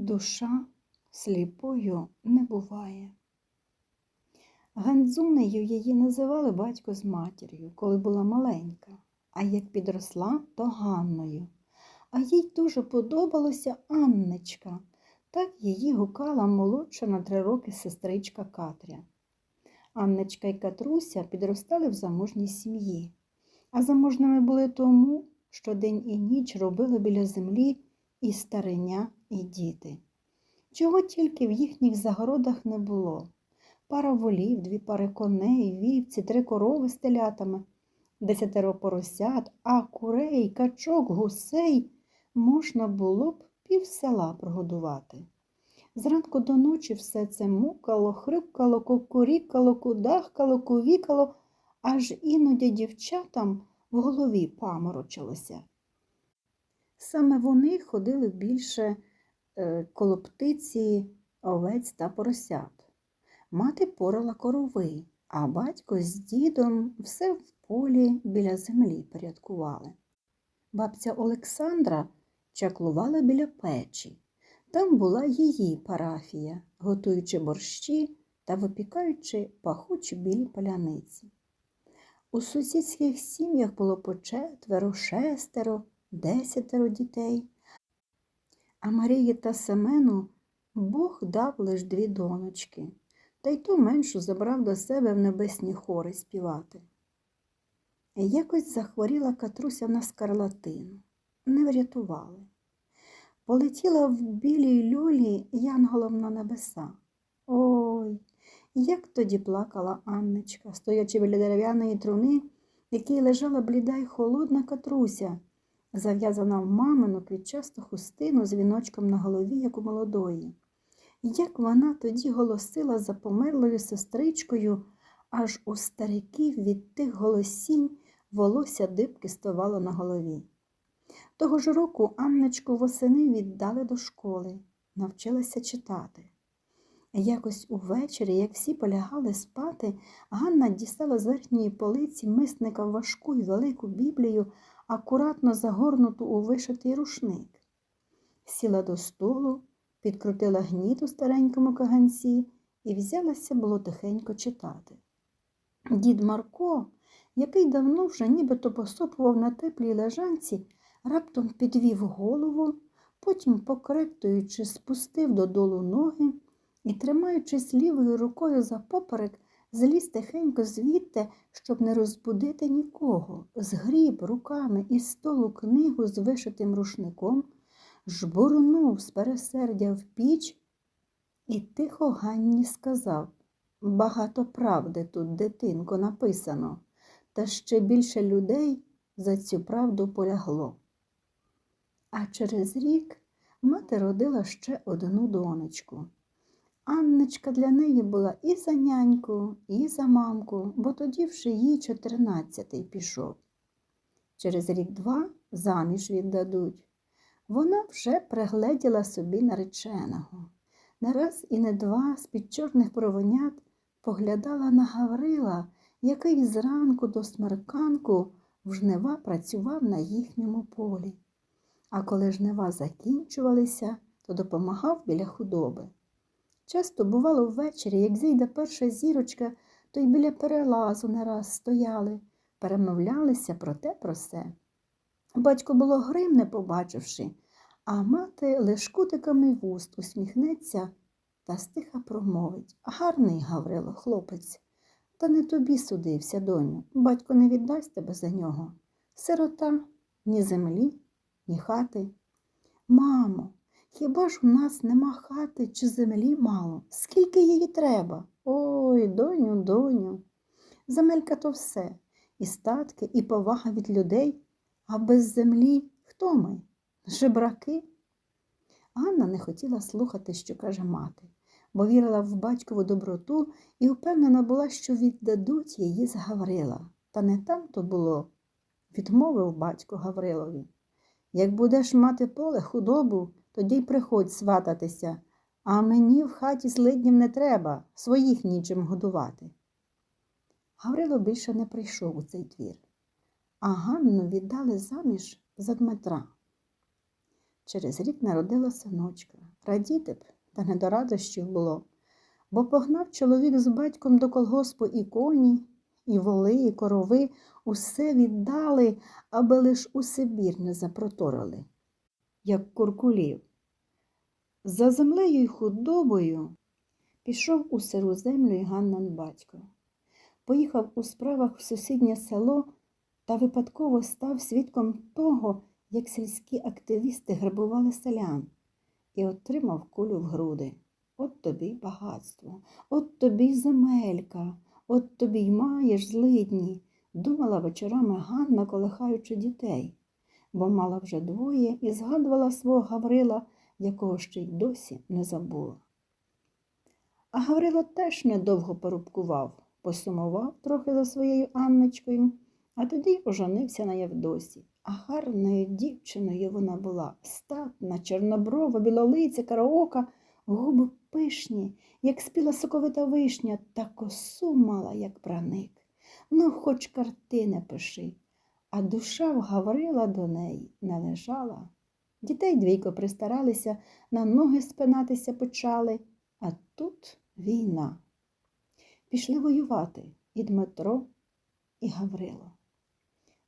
Душа сліпою не буває. Гандзунею її називали батько з матір'ю, коли була маленька, а як підросла, то Ганною. А їй дуже подобалося Аннечка. Так її гукала молодша на три роки сестричка Катря. Аннечка і Катруся підростали в заможній сім'ї, а заможними були тому, що день і ніч робили біля землі і стареня, і діти. Чого тільки в їхніх загородах не було. Пара волів, дві пари коней, вівці, три корови з телятами, десятеро поросят, а курей, качок, гусей можна було б пів села прогодувати. Зранку до ночі все це мукало, хрюкало, кукурікало, кудахкало, кувікало, аж іноді дівчатам в голові паморочилося. Саме вони ходили більше е, коло птиці, овець та поросят. Мати порала корови, а батько з дідом все в полі біля землі порядкували. Бабця Олександра чаклувала біля печі. Там була її парафія, готуючи борщі та випікаючи пахучі білі паляниці. У сусідських сім'ях було по четверо, шестеро, десятеро дітей. А Марії та Семену Бог дав лиш дві доночки, та й ту меншу забрав до себе в небесні хори співати. Якось захворіла Катруся на скарлатину, не врятували. Полетіла в білій люлі янголом на небеса. Ой, як тоді плакала Анночка, стоячи біля дерев'яної труни, в якій лежала бліда й холодна катруся, зав'язана в мамину квітчасту хустину з віночком на голові, як у молодої. Як вона тоді голосила за померлою сестричкою, аж у стариків від тих голосінь волосся дибки ставало на голові. Того ж року Анночку восени віддали до школи, навчилася читати. Якось увечері, як всі полягали спати, Ганна дістала з верхньої полиці мисника важку й велику біблію, акуратно загорнуту у вишитий рушник. Сіла до столу, підкрутила гніт у старенькому каганці і взялася було тихенько читати. Дід Марко, який давно вже нібито посопував на теплій лежанці, раптом підвів голову, потім, покректуючи, спустив додолу ноги і, тримаючись лівою рукою за поперек, зліз тихенько звідти, щоб не розбудити нікого, згріб руками із столу книгу з вишитим рушником, жбурнув з пересердя в піч і тихо Ганні сказав Багато правди тут, дитинко, написано, та ще більше людей за цю правду полягло. А через рік мати родила ще одну донечку. Анночка для неї була і за няньку, і за мамку, бо тоді вже їй чотирнадцятий пішов. Через рік-два заміж віддадуть. Вона вже пригледіла собі нареченого. Не раз і не два з під чорних провонят поглядала на Гаврила, який зранку до смерканку в жнива працював на їхньому полі. А коли жнива закінчувалися, то допомагав біля худоби. Часто, бувало, ввечері, як зійде перша зірочка, то й біля перелазу не раз стояли, перемовлялися про те про се. Батько було грим, не побачивши, а мати лиш кутиками вуст усміхнеться та стиха промовить Гарний, Гаврило, хлопець, та не тобі судився, доню. Батько не віддасть тебе за нього. Сирота, ні землі, ні хати. Мамо, хіба ж у нас нема хати чи землі мало? Скільки її треба? Ой, доню, доню. Земелька то все, і статки, і повага від людей, а без землі хто ми? Жебраки? Ганна не хотіла слухати, що каже мати, бо вірила в батькову доброту і впевнена була, що віддадуть її з Гаврила. Та не там то було, відмовив батько Гаврилові. Як будеш мати поле худобу, тоді й приходь свататися, а мені в хаті злиднів не треба, своїх нічим годувати. Гаврило більше не прийшов у цей двір, а Ганну віддали заміж за Дмитра. Через рік народила синочка. Радіти б, та не до радощів було, бо погнав чоловік з батьком до колгоспу і коні, і воли, і корови усе віддали, аби лиш у Сибір не запроторили, як куркулів. За землею й худобою пішов у сиру землю й Ганнан батько. Поїхав у справах в сусіднє село та випадково став свідком того, як сільські активісти грабували селян, і отримав кулю в груди. От тобі й багатство, от тобі й земелька, от тобі й маєш злидні, думала вечорами Ганна, колихаючи дітей, бо мала вже двоє і згадувала свого Гаврила, якого ще й досі не забула. А Гаврило теж недовго порубкував, посумував трохи за своєю Анночкою, а тоді оженився на Євдосі. А гарною дівчиною вона була, статна, чорноброва, білолиця, караока, губи пишні, як спіла соковита вишня, та косу мала, як праник. Ну, хоч картини пиши, а душа вгаврила до неї не лежала. Дітей двійко пристаралися, на ноги спинатися почали, а тут війна. Пішли воювати і Дмитро, і Гаврило.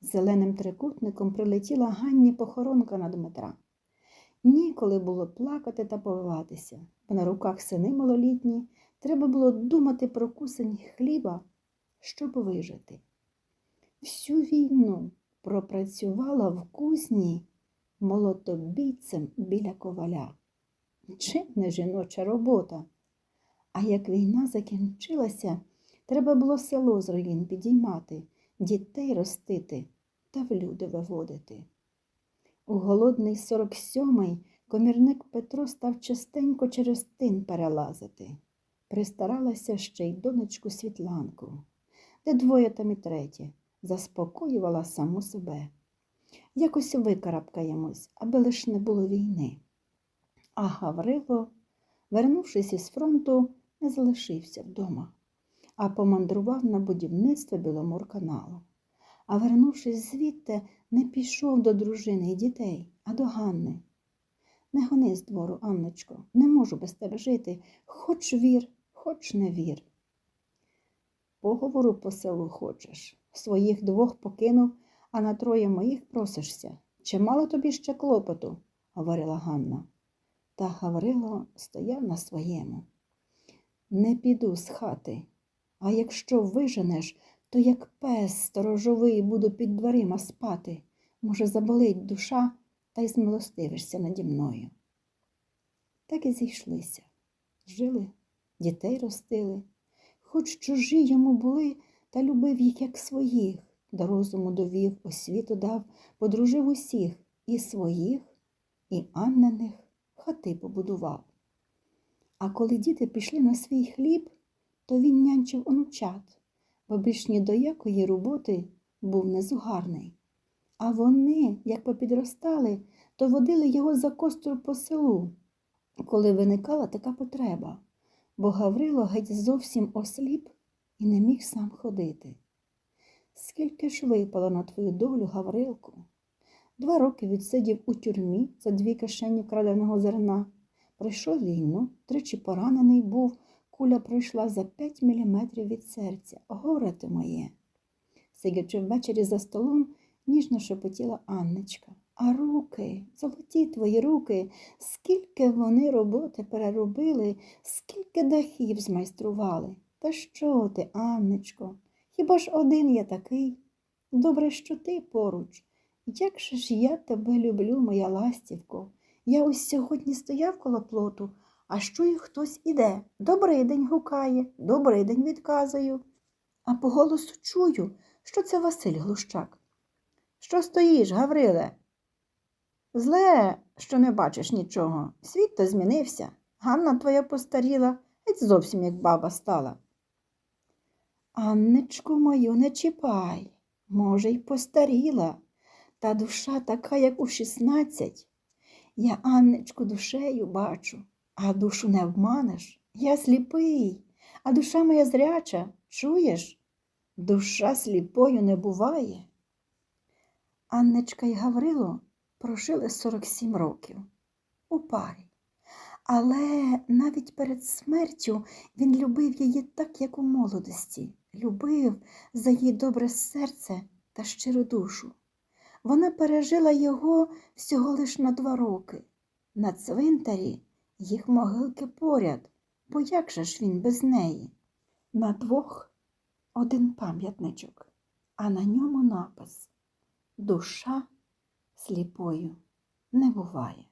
Зеленим трикутником прилетіла Ганні похоронка на Дмитра. Ніколи було плакати та повиватися, бо на руках сини малолітні треба було думати про кусень хліба, щоб вижити. Всю війну пропрацювала в кузні молотобійцем біля коваля. Чим не жіноча робота? А як війна закінчилася, треба було село з руїн підіймати, дітей ростити та в люди виводити. У голодний 47-й комірник Петро став частенько через тин перелазити. Пристаралася ще й донечку Світланку, де двоє там і третє, заспокоювала саму себе. Якось викарабкаємось, аби лиш не було війни. А Гаврило, вернувшись із фронту, не залишився вдома, а помандрував на будівництво Біломорканалу. А вернувшись звідти, не пішов до дружини і дітей, а до Ганни. Не гони з двору, Анночко, не можу без тебе жити, хоч вір, хоч не вір. Поговору по селу хочеш, своїх двох покинув, а на троє моїх просишся. Чи мало тобі ще клопоту? говорила Ганна. Та Гаврило стояв на своєму. Не піду з хати, а якщо виженеш, то як пес сторожовий буду під дверима спати. Може, заболить душа та й змилостивишся наді мною. Так і зійшлися. Жили, дітей ростили, хоч чужі йому були, та любив їх, як своїх, до розуму довів, освіту дав, подружив усіх і своїх, і Анниних хати побудував. А коли діти пішли на свій хліб, то він нянчив онучат, бо більш ні до якої роботи був незугарний. А вони, як попідростали, то водили його за костру по селу, коли виникала така потреба, бо Гаврило геть зовсім осліп і не міг сам ходити. Скільки ж випало на твою долю, Гаврилку? Два роки відсидів у тюрмі за дві кишені краденого зерна. Пройшов війну, тричі поранений був, куля пройшла за п'ять міліметрів від серця. Горе ти моє. Сидячи ввечері за столом, ніжно шепотіла Анночка. А руки, золоті твої руки, скільки вони роботи переробили, скільки дахів змайстрували. Та що ти, Анночко? Хіба ж один я такий? Добре, що ти поруч. Як же ж я тебе люблю, моя ластівко. Я ось сьогодні стояв коло плоту, а чую, хтось іде. Добрий день гукає, добрий день відказую. А по голосу чую, що це Василь Глущак. Що стоїш, Гавриле? Зле, що не бачиш нічого. Світ то змінився. Ганна твоя постаріла, геть зовсім як баба стала. Анничку мою не чіпай, може, й постаріла, та душа така, як у шістнадцять. Я Анничку душею бачу, а душу не обманеш. Я сліпий, а душа моя зряча, чуєш? Душа сліпою не буває. Анничка й Гаврило прожили 47 років у парі. Але навіть перед смертю він любив її так, як у молодості, любив за її добре серце та щиру душу. Вона пережила його всього лиш на два роки. На цвинтарі їх могилки поряд, бо як же ж він без неї? На двох один пам'ятничок, а на ньому напис Душа сліпою не буває.